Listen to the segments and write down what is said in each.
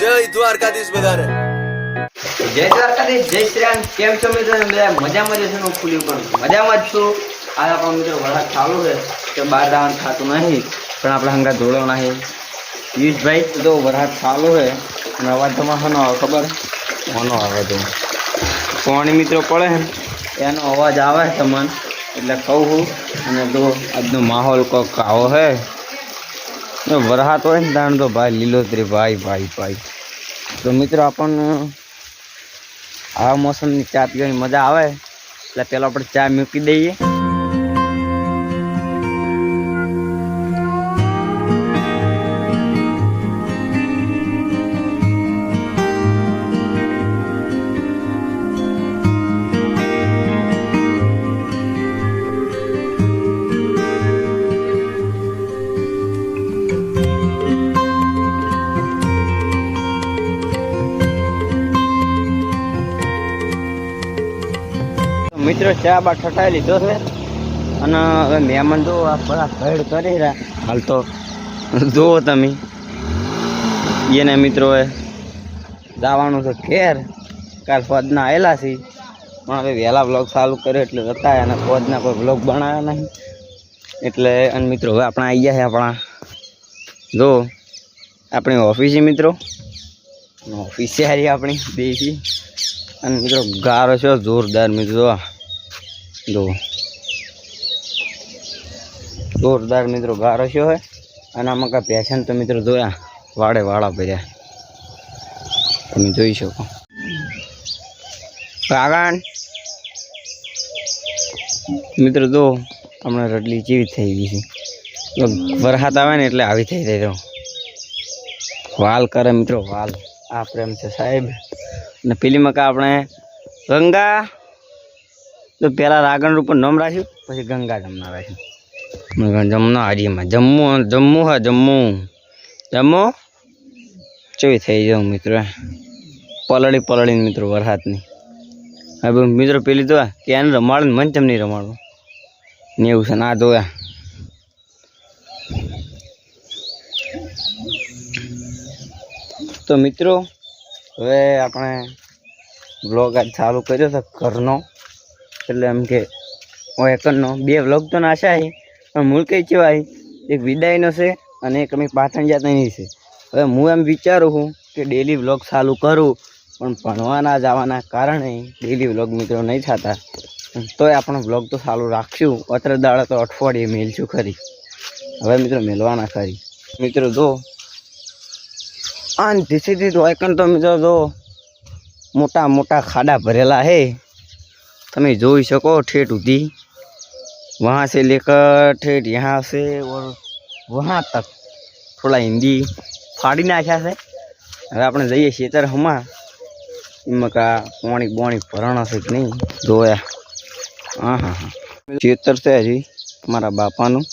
જય દ્વારકાધીશ બધાને. જય દ્વારકાધીશ જય શ્રી રામ કેમ છો મિત્રો? બધા મજામાં જ છે હું ફૂલી પણ મજામાં જ છું. આ આપણો મિત્રો વરસાદ ચાલુ છે કે બહાર જવાનું થતું નહીં પણ આપણે હંગા ધોળો નહીં. પિયુષભાઈ તો વરસાદ ચાલુ છે. અને અવાજ તમારે શાનો આવે ખબર? કોનો આવે તો? કોણી મિત્રો પડે? એનો અવાજ આવે તમને. એટલે કહું છું. અને તો આજનો માહોલ કોક આવો છે. વરસાદ હોય ને તાણ તો ભાઈ, લીલોતરી ભાઈ ભાઈ ભાઈ. તો મિત્રો આપણને આ મોસમની ચા પીવાની મજા આવે? એટલે પહેલાં આપણે ચા મૂકી દઈએ. મિત્રો ચા બા ઠટાઈ લીધો છે. અને હવે મહેમાન જો આ બધા ભેડ કરી રહ્યા. હાલ તો જુઓ તમે. એને મિત્રોએ જવાનું છે ઘેર. કાલ ફોજના આવેલા છે. પણ હવે વહેલા બ્લોગ ચાલુ કર્યો એટલે રતાય અને ફોજના કોઈ બ્લોગ બનાવ્યા નહીં. એટલે અને મિત્રો હવે આપણે આવી ગયા છે આપણા. જો, આપણી ઓફિસે મિત્રો. ઓફિસે હારી આપણી, દેશી. અને મિત્રો ગારો છે, જોરદાર મિત્રો. જો જોરદાર મિત્રો ગારો છે હોય અને આમાં કાંઈ પેશન તો મિત્રો જોયા વાડે વાળા ભર્યા. તમે જોઈ શકો. કાગણ મિત્રો જો, હમણાં રડલી જેવી થઈ ગઈ છે. વરસાદ આવે ને એટલે આવી થઈ રહ્યો વાલ કરે મિત્રો, વાલ. આ પ્રેમ છે સાહેબ. અને પેલી મકા આપણે ગંગા. તો પહેલાં રાગણ ઉપર નામ રાખ્યું, પછી ગંગા જમના રાખ્યું. જમના હારીમાં જમ્મુ જમ્મુ હા જમ્મુ જમ્મુ ચોઈ થઈ જાઉં મિત્રો. પલળી પલળીને મિત્રો વરસાદની. હવે મિત્રો પેલી તો કે એને રમાડે મન ચમ નહીં રમાડવું. ને એવું છે ના જોયા. તો મિત્રો, હવે આપણે બ્લોગ આજ ચાલુ કર્યો છે ઘરનો. એટલે એમ કે હું એકનો બે વ્લોગ તો નાશા છે પણ મૂળ કઈ કહેવાય? એક વિદાયનો છે અને એક અમે પાટણ જાતની છે. હવે હું એમ વિચારું છું કે ડેલી વ્લોગ ચાલુ કરું, પણ ભણવાના જવાના કારણે ડેલી વ્લોગ મિત્રો નહીં થતા. તોય આપણો વ્લોગ તો ચાલુ રાખશું. અત્રે દાડા તો અઠવાડિયે મેલશું ખરી. હવે મિત્રો મેલવાના ખરી. મિત્રો જો અને ધીધું વાયકન તો મિત્રો જો મોટા મોટા ખાડા ભરેલા હે. તમે જોઈ શકો ठेठ उधी वहाँ से लेकर ठेठ यहाँ से और वहाँ तक થોડા હિન્દી ફાડી નાખ્યા છે હવે આપણે જઈએ ખેતર હમા એમાં કા પોણી બોણી ભરણ હશે કે નહીં જોયા હા હા હા ખેતર છે હજી મારા બાપાનું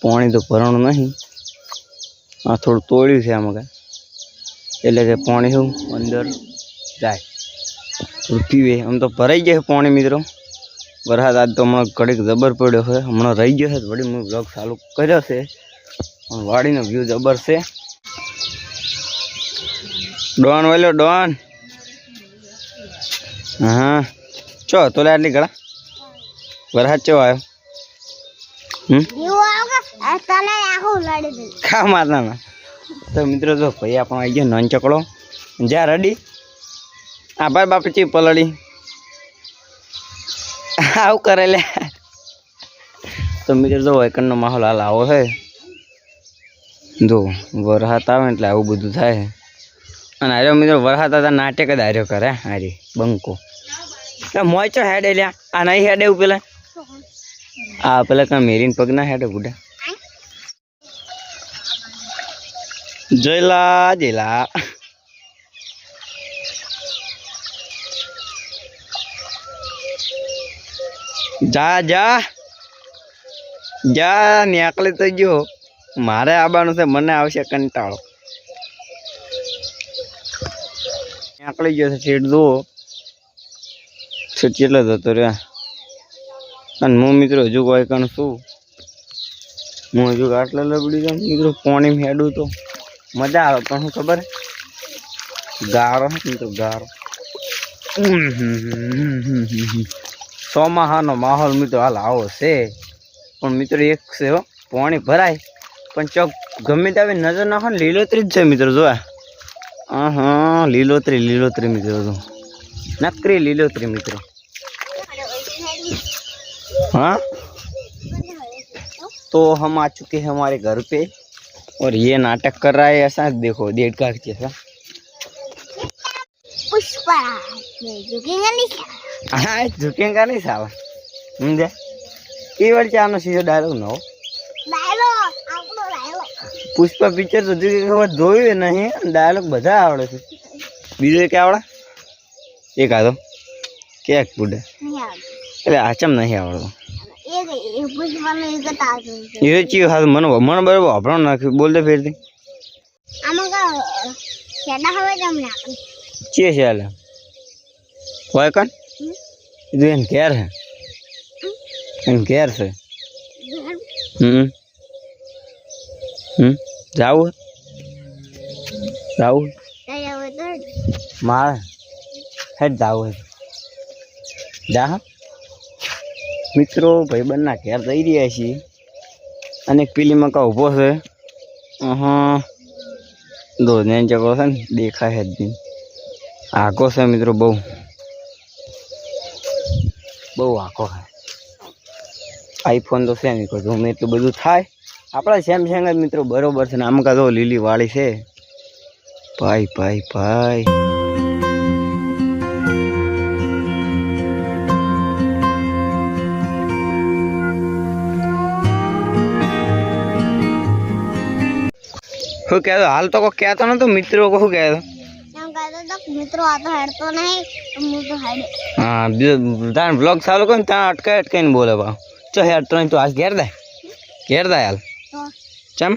પોણી તો ભરણું નહીં આ થોડું તોડ્યું છે આમાં કાંઈ એટલે કે પાણી શું અંદર જાય થોડું પીવે આમ તો ભરાઈ ગયા છે પાણી મિત્રો. વરસાદ આજ તો હમણાં ઘડીક જબર પડ્યો છે. હમણાં રહી ગયો છે. વળી મેં બ્લોગ ચાલુ કર્યો છે. પણ વાડીનો વ્યૂ જબર છે. ડોન વેલો ડોન. હા. ચો તો લે આટલી ગળા. વરસાદ ચો આવ્યો? ખા મારના તો મિત્રો જો ભાઈ આપણો આવી ગયો નન ચકડો. જ્યાં રેડી આ ભાઈ બાપ ચી પલળી. આવું કરે લે. તો મિત્રો જો એકનો માહોલ હાલ આવો છે જો વરસાદ આવે એટલે આવું બધું થાય. અને આર્યો મિત્રો, વરસાદ હતા નાટક જ આર્યો કરે હારી, બંકો. મોય ચો હેડે લ્યા. આ નહીં હેડે એવું પેલા? આ પેલા કાં મેરીન પગ ના હેડે ગુડા? જયલા જયલા. જા જા. જા, નીકળી તો ગયો. મારે આવવાનું છે, મને આવશે કંટાળો. નીકળી ગયો છે, સીટ જુઓ. સીટ કેટલો જતો રહ્યા અને હું મિત્રો હજુ કોઈ કણ શું હું હજુ આટલા લબડી જાઉં મિત્રો, પાણી હેડું તો. મજા આવે, પણ શું ખબર? ગારો મિત્રો, ગારો. ચોમાહાનો માહોલ મિત્રો હાલ આવો છે પણ મિત્રો એક છે હો પાણી ભરાય પણ ચોક ગમે ત્યાં નજર નાખો ને લીલોતરી જ છે મિત્રો જોવા હા હા લીલોતરી લીલોતરી મિત્રો જો નકરી લીલોતરી મિત્રો हाँ तो हम आ चुके हैं हमारे घर पे और ये नाटक कर रहा है ऐसा देखो डेढ़ का जैसा પુષ્પા હા કા નહીં સાવ. સમજે એ છે આનો સીધો ડાયલોગ નવો પુષ્પા પિક્ચર તો ખબર જોયું નહીં ડાયલોગ બધા આવડે છે. બીજો એક આવડે? એક આતો કેક પૂડે. એટલે આચમ નહીં આવડતો. એ ચી હા મને મને બરાબર વાપરો નાખ્યું. બોલ દે ફેરથી. ચે છે એટલે હોય એ તો એને ઘેર હે. એને ઘેર છે. હમ. હમ. જાવું? જાવું મારે. હેડ જાવું હે. જા હા. મિત્રો ભાઈબંધના ઘેર જઈ રહ્યા છીએ. અને પીલી મકા ઊભો છે. હા દોને જગો છે ને દેખાય જ નહીં. આગો છે મિત્રો બહુ. બહુ આખો છે આઈફોન તો નહીં કોઈ ગમે એટલું બધું થાય. આપણા સેમસંગ જ મિત્રો બરોબર છે ને. આમ કાં તો લીલી વાળી છે. ભાઈ ભાઈ ભાઈ. શું કહેતો? હાલ તો કોઈ કહેતો નતો, મિત્રો કહું કહેતો? મિત્રો આ તો હેડતો નહીં તો હું તો હેડે હા બીજો તાર બ્લોગ ચાલુ કરીને ત્યાં અટકાઈ અટકાઈને બોલે ભાવ ચો યાર તો તું આજ ઘેર દે ઘેર દે હાલ તો ચમ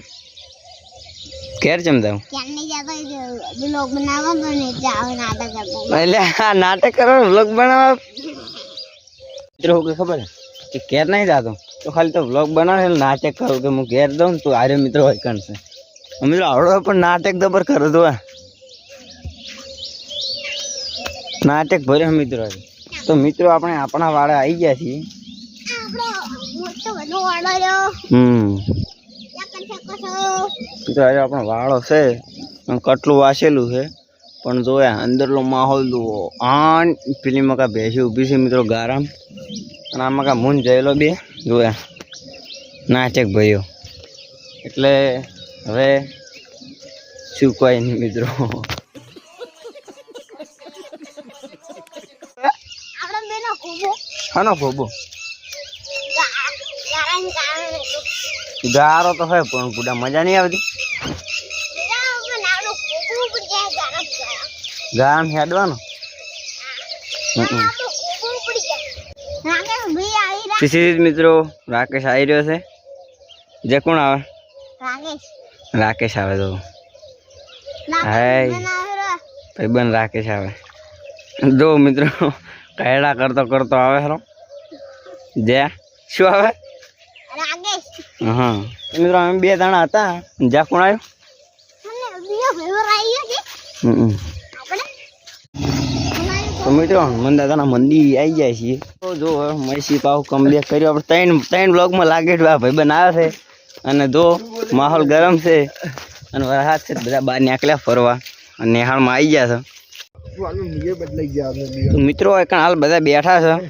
ઘેર ચમ દઉં ક્યાં નહીં જતો બ્લોગ બનાવો તો નહીં જાવ નાટક કરતો એટલે આ નાટક કરવા વ્લોગ બનાવવા મિત્રો શું કે ખબર હે? કે ઘેર નહીં જાતો તો ખાલી તો વ્લોગ બનાવે એટલે નાટક કરું કે હું ઘેર દઉં ને તો આરે મિત્રો હોય કણશે મિત્રો આવડો પણ નાટક દબર કરો તો નાટક ભર્યો મિત્રો. તો મિત્રો, આપણે આપણા વાળા આવી ગયા છીએ. હમ. મિત્રો આજે આપણો વાળો છે. કટલું વાસેલું છે. પણ જોયા અંદરનો માહોલ જુઓ. આન પેલી મકા ભેંસી ઊભી છે મિત્રો ગારામ. અને આમાં કાં મૂન જયેલો બે. જોયા નાચક ભાઈઓ એટલે હવે શું કોઈ નહીં મિત્રો આપણે બેનો કૂબો હાનો કારણે ગારો તો હોય, પણ ગુડા મજા નહીં આવતી. ગામ હેડવાનો હમ હમ. આપણું કૂબું પડી જાય રાકેશ ભાઈ આવી રહ્યા સીસી મિત્રો, રાકેશ આવી રહ્યો છે. જે કોણ આવે? રાકેશ આવે તો. હાય. ભાઈ બનાવે રાકેશ આવે. જો મિત્રો કયડા કરતો કરતો આવે ખરો જે શું આવે? હા. મિત્રો, અમે બે જણા હતા. જ્યાં કોણ આવ્યો? તો મિત્રો હનુમાન દાદાના મંદિર આવી જાય છીએ. તો જો મૈસી પાવ કમબેક કર્યો આપણે ત્રણ ત્રણ બ્લોગમાં લાગે છે. ભાઈ આવે છે. અને જો, માહોલ ગરમ છે. અને વરસાદ છે બધા બહાર નીકળ્યા ફરવા. અને નિહાળમાં આવી ગયા છે. મિત્રો એક હાલ બધા બેઠા છે.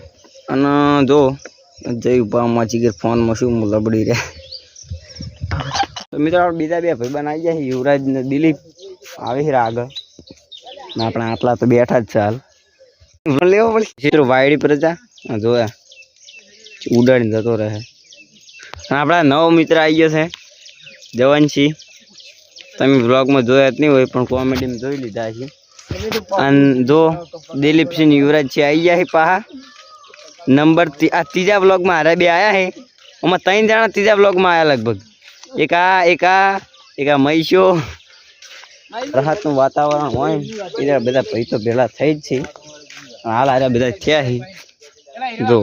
અને જો જઈ ચીગર ફોનમાં શું લબડી રહે? તો મિત્રો બીજા બે ભાઈ બનાવી જાય યુવરાજ ને દિલીપ. આવે છે આગળ ને આપણે આટલા તો બેઠા જ છે લેવો પડે મિત્રો, વાયડી પ્રજા જોયા. ઉડાડીને જતો રહે. આપણા નવો મિત્ર આવી ગયો છે જવાનસિંહ તમે બ્લોગમાં જોયા જ નહીં હોય, પણ કોમેડીમાં જોઈ લીધા છે. અને જો દિલીપસિંહ યુવરાજસિંહ આવી ગયા છે પાહા. નંબર તી- આ ત્રીજા બ્લોગમાં હારે બે આવ્યા છે આમાં ત્રણ જણા ત્રીજા બ્લોગમાં આવ્યા લગભગ એક આ એક આ એક આ મહીશો રાહતનું વાતાવરણ હોય ને એટલે બધા ભાઈ તો ભેળા થઈ જ છે હાલ હારે બધા થયા છે જો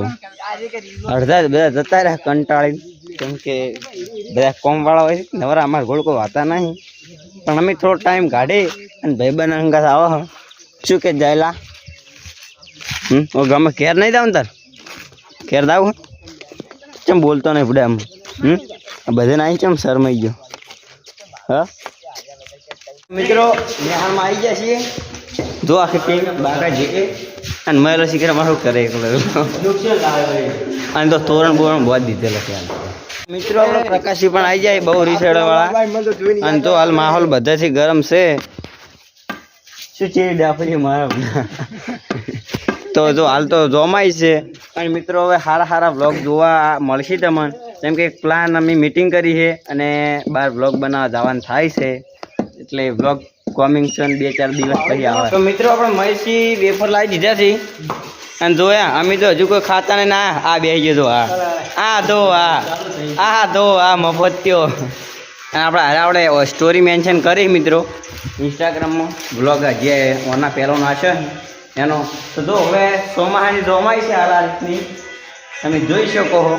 અડધા જ બધા જતા રહ્યા કંટાળી કેમ કે બધા કોમ વાળા હોય છે. નવરા અમારા ઘોડ કોઈ વાતા નહીં. પણ અમે થોડો ટાઈમ કાઢી અને ભાઈબંધ અંગાત આવો હો. શું કે જાયલા? હમ? ઓ ગમે ઘેર નહીં દાવ ને તાર? ઘેર દાવ ચમ બોલતો નહીં પડે આમ. હમ? બધે નાઈ ચમ શરમાઈ ગયો. હા? મિત્રો, નેહાળમાં આવી ગયા છીએ. જો આખી ટીમ બાકા જીકે અને મહેલો શીખર મારું કરે અને તો તોરણ બોરણ બહુ દીધેલો છે મિત્રો, આપણે પ્રકાશી પણ આવી જાય, બહુ રીસેડવાળા. અને તો હાલ માહોલ બધાથી ગરમ છે. શું છે ડાફરી મારા તો જો હાલ તો જોમાય છે. અને મિત્રો, હવે સારા સારા બ્લોગ જોવા મળશે તમને. જેમ કે પ્લાન અમે મિટિંગ કરી છે અને બહાર બ્લોગ બનાવવા જવાનું થાય છે. એટલે બ્લોગ કોમિંગ છે બે ચાર દિવસ પછી આવે. તો મિત્રો, આપણે મહેશી વેફર લાવી દીધા છે. અને જોયા અમે તો હજુ કોઈ ખાતા ને ના આ બે ગયો આ. આ ધો આ. આ ધો આ મફત્યો અને આપણે હારે આપણે સ્ટોરી મેન્શન કરી મિત્રો. ઇન્સ્ટાગ્રામમાં બ્લોગ જે ઓના પહેલો ના છે એનો તો જો હવે ચોમાસાની જોમાઈ છે આ રીતની. તમે જોઈ શકો હો.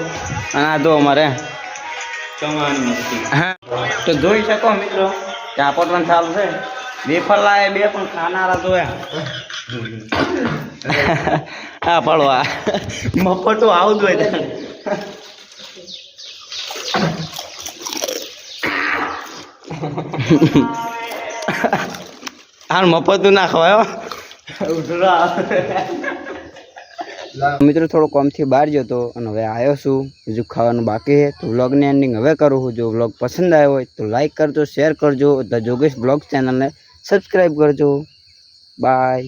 અને આ દો અમારે. હા. તો જોઈ શકો મિત્રો કે પણ ચાલુ છે. વેફર લાવે બે પણ ખાનારા જોયા. હા પડવા. મફતું આવું જ હોય ત્યાં. હાલ મફતું ના ખવાય હો. મિત્રો, થોડો કોમથી બહાર હતો અને હવે આવ્યો છું. બીજું ખાવાનું બાકી છે. તો વ્લોગની એન્ડિંગ હવે કરું છું. જો વ્લોગ પસંદ આવ્યો હોય તો લાઈક કરજો શેર કરજો. ધ જોગેશ બ્લોગ ચેનલને સબસ્ક્રાઈબ કરજો. બાય